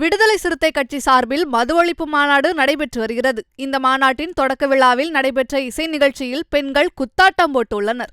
விடுதலை சிறுத்தை கட்சி சார்பில் மது ஒழிப்பு மாநாடு நடைபெற்று வருகிறது. இந்த மாநாட்டின் தொடக்க விழாவில் நடைபெற்ற இசை நிகழ்ச்சியில் பெண்கள் குத்தாட்டம் போட்டுள்ளனர்.